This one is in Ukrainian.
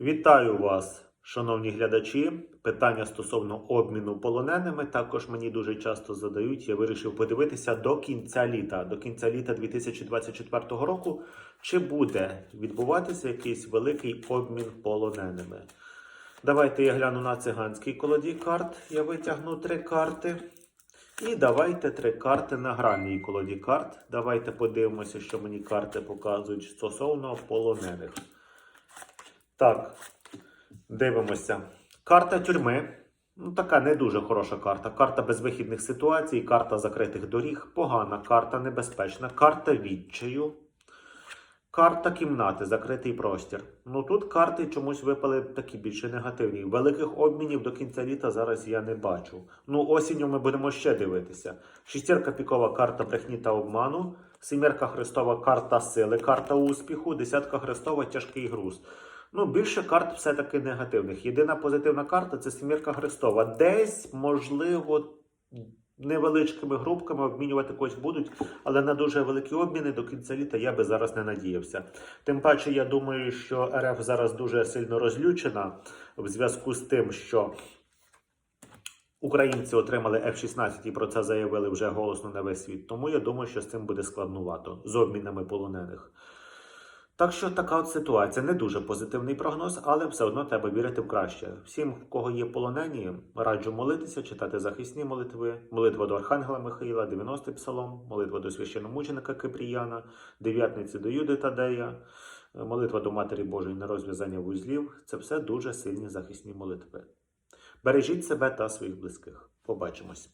Вітаю вас, шановні глядачі. Питання стосовно обміну полоненими також мені дуже часто задають. Я вирішив подивитися до кінця літа, до кінця літа 2024 року, чи буде відбуватися якийсь великий обмін полоненими. Давайте я гляну на циганський колоді карт. Я витягну три карти. І давайте три карти на гральній колоді карт. Давайте подивимося, що мені карти показують стосовно полонених. Так, дивимося. Карта тюрми. Ну, така не дуже хороша карта. Карта безвихідних ситуацій, карта закритих доріг, погана карта небезпечна, карта відчаю. Карта кімнати, закритий простір. Ну тут карти чомусь випали такі більше негативні. Великих обмінів до кінця літа зараз я не бачу. Ну, осінню ми будемо ще дивитися. Шістірка пікова карта брехні та обману, семірка хрестова карта сили, карта успіху, десятка хрестова тяжкий груз. Ну, більше карт все-таки негативних. Єдина позитивна карта це семірка хрестова. Десь, можливо, невеличкими групками обмінювати когось будуть, але на дуже великі обміни до кінця літа я би зараз не надіявся. Тим паче, я думаю, що РФ зараз дуже сильно розлючена в зв'язку з тим, що українці отримали F-16 і про це заявили вже голосно на весь світ. Тому я думаю, що з цим буде складнувато з обмінами полонених. Так що така от ситуація. Не дуже позитивний прогноз, але все одно треба вірити в краще. Всім, в кого є полонені, раджу молитися, читати захисні молитви, молитва до Архангела Михаїла, 90-й псалом, молитва до священномученика Кипріяна, дев'ятниці до Юди Тадея, молитва до Матері Божої на розв'язання вузлів. Це все дуже сильні захисні молитви. Бережіть себе та своїх близьких. Побачимось.